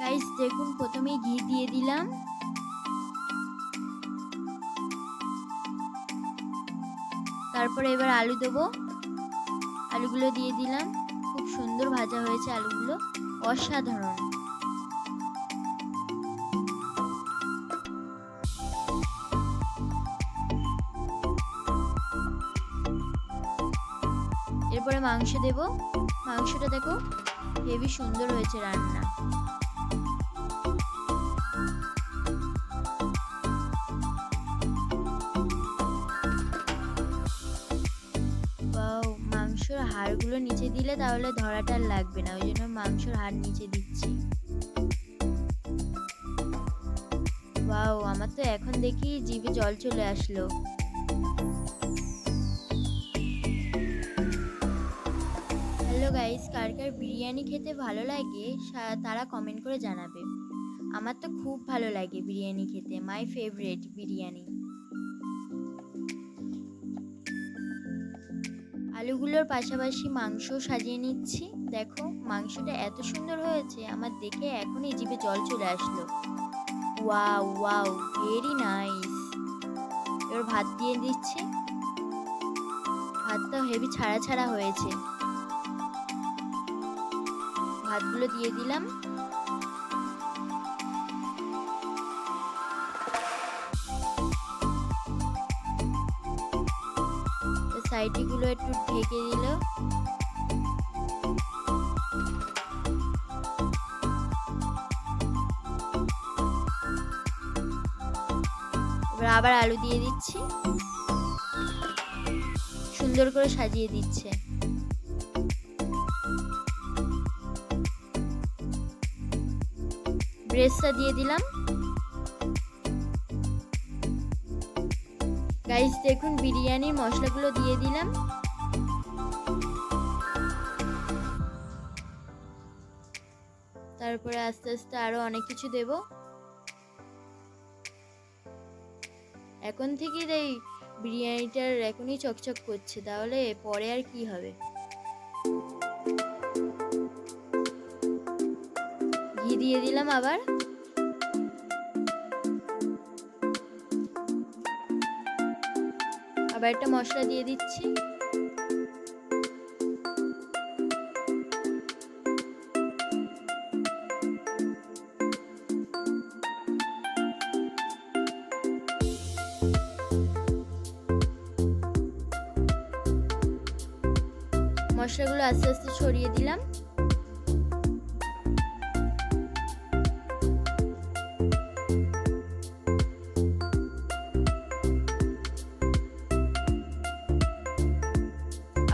Guys দেখুন প্রথমে ঘি দিয়ে দিলাম। তারপরে এবার আলু দেবো। আলুগুলো দিয়ে দিলাম। খুব সুন্দর ভাজা হয়েছে আলুগুলো। অসাধারণ। এরপরে মাংস দেব। মাংসটা দেখো, হেভি সুন্দর হয়েছে রান্না। হাড়গুলো নিচে দিলে তাহলে ধরাটা লাগবে না, ওই জন্য মাংসর হাড় নিচে দিচ্ছি। বাও আমার তো এখন দেখি জিভে জল চলে আসলো। হ্যালো গাইস, কার কার বিরিয়ানি খেতে ভালো লাগে তারা কমেন্ট করে জানাবে। আমার তো খুব ভালো লাগে বিরিয়ানি খেতে, মাই ফেভারিট বিরিয়ানি। আলুগুলোর পাশাপাশি মাংস সাজিয়ে নিচ্ছি। দেখো, মাংসটা এত সুন্দর হয়েছে, আমার দেখে এখনই জিভে জল চলে আসলো। Wow wow, very nice. এবার ভাত দিয়ে দিচ্ছি। ভাতটা হেভি ছাড়া ছাড়া হয়েছে। ভাতগুলো দিয়ে দিলাম। সাইডগুলো একটু ঢেকে দিল। আবার আলু দিয়ে দিচ্ছি। সুন্দর করে সাজিয়ে দিচ্ছে। ব্রেসটা দিয়ে দিলাম। গাইস দেখুন বিরিয়ানির মশলাগুলো দিয়ে দিলাম। তারপরে আস্তে আস্তে আরও অনেক কিছু দেব। এখন থেকেই এই বিরিয়ানিটার এখনই চকচক করছে, তাহলে পরে আর কি হবে? ঘি দিয়ে দিলাম আবার। আবার একটা মশলা দিয়ে দিচ্ছি। মশলাগুলো আস্তে আস্তে ছড়িয়ে দিলাম।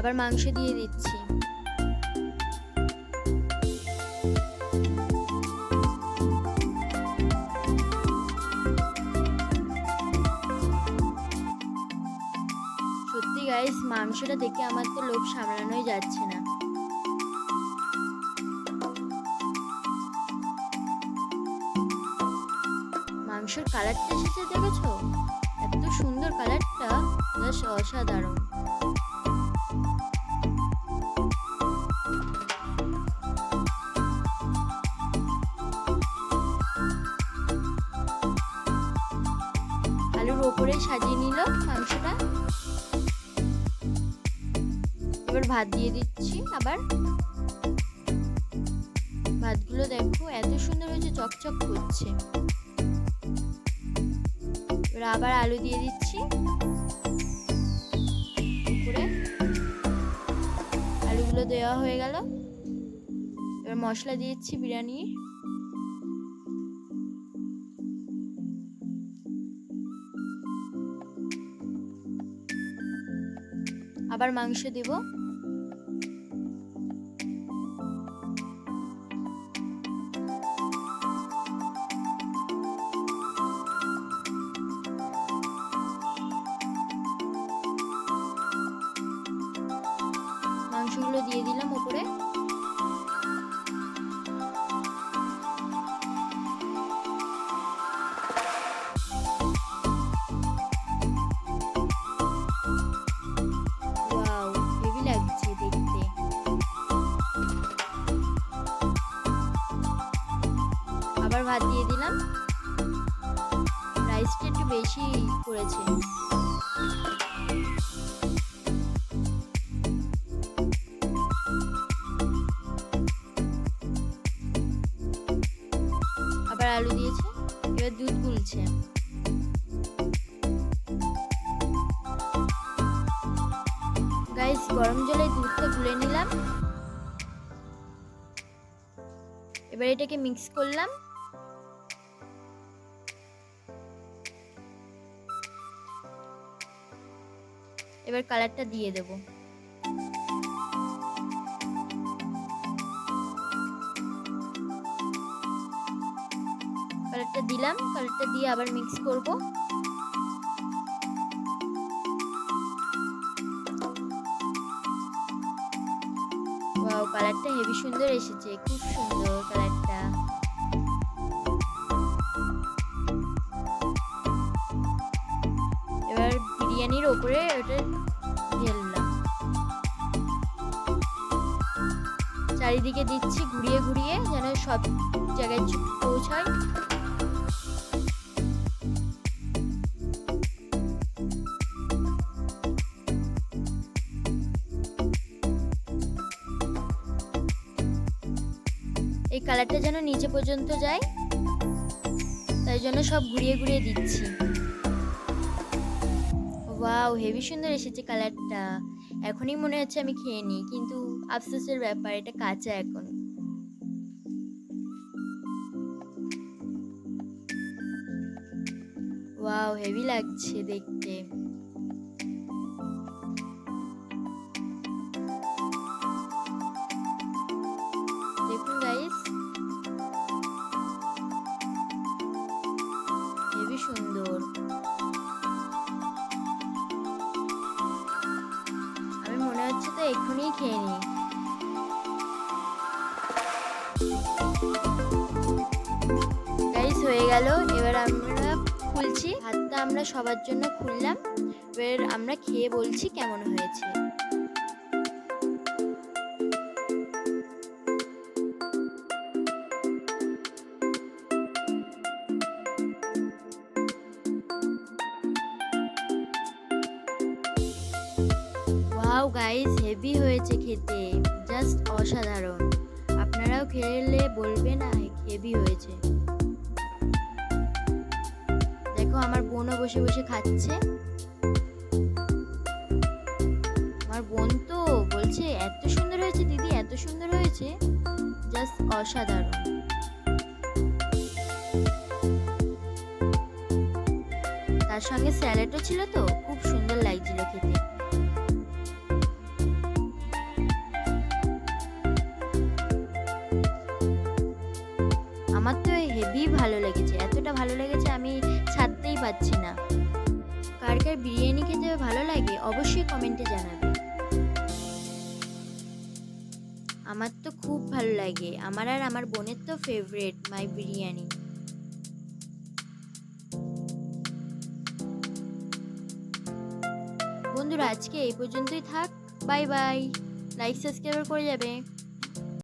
আবার মাংস দিয়ে দিচ্ছি। সত্যি গাইস মাংসটা দেখে আমার তো লোভ সামলানোই যাচ্ছে না। মাংসের কালারটা এসেছে দেখেছ? এত সুন্দর কালারটা জাস্ট অসাধারণ। আলুর ওপরে সাজিয়ে নিল মাংসটা। এবার ভাত দিয়ে দিচ্ছি আবার। ভাতগুলো দেখো এত সুন্দর হয়েছে, চকচক করছে। আবার আলু দিয়ে দিচ্ছি। উপরে। আলুগুলো দেওয়া হয়ে গেল। এবার মশলা দিয়েছি বিরিয়ানির আবার মাংস দিব। মাংসগুলো দিয়ে দিলাম উপরে ভাত দিয়ে দিলাম। রাইসটা একটু বেশি করেছে। আবার আলু দিয়েছে, এবার দুধ গুলছে। গাইস গরম জলে দুধটা গুলে নিলাম। এবার এটাকে মিক্স করলাম। এবার কালারটা দিয়ে দেব। কালারটা দিলাম, কালারটা দিয়ে আবার মিক্স করব। কালারটা হেভি সুন্দর এসেছে, খুব সুন্দর কালারটা। ওটা ঢেললাম চারিদিকে দিচ্ছি, ঘুরিয়ে ঘুরিয়ে যেন সব জায়গায় পৌঁছায়। এই কালারটা যেন নিচে পর্যন্ত যায়, তাই জন্য সব ঘুরিয়ে ঘুরিয়ে দিচ্ছি। ওয়াও হেভি সুন্দর এসেছে কালারটা এখনই মনে হচ্ছে আমি খেয়ে নিই, কিন্তু আফসোসের ব্যাপার, এটা কাঁচা এখন। ওয়াও হেভি লাগছে দেখতে। এক্ষুনি খেয়ে নিই। গাইস হয়ে গেল। এবার আমরা খুলছি। হাতটা আমরা সবার জন্য খুললাম। এবার আমরা খেয়ে বলছি কেমন হয়েছে। ওয়াও গাইস হেভি হয়েছে খেতে। জাস্ট অসাধারণ। আপনারাও খেলে বলবেন হেভি হয়েছে। দেখো, আমার বোনও বসে বসে খাচ্ছে। আমার বোন তো বলছে, এত সুন্দর হয়েছে, দিদি, এত সুন্দর হয়েছে। জাস্ট অসাধারণ। তার সঙ্গে স্যালাডও ছিল তো, খুব সুন্দর লাগছিল খেতে। আমার তো হেভি ভালো লেগেছে। এতটা ভালো লেগেছে আমি ছাড়তেই পারছি না। কার কার বিরিয়ানি খেতে ভালো লাগে অবশ্যই কমেন্টে জানাবে। আমার তো খুব ভালো লাগে। আমার আর আমার বোনের তো ফেভারিট মাই বিরিয়ানি। বন্ধুরা, আজকে এই পর্যন্তই থাক। বাই বাই লাইক সাবস্ক্রাইব করে যাবে।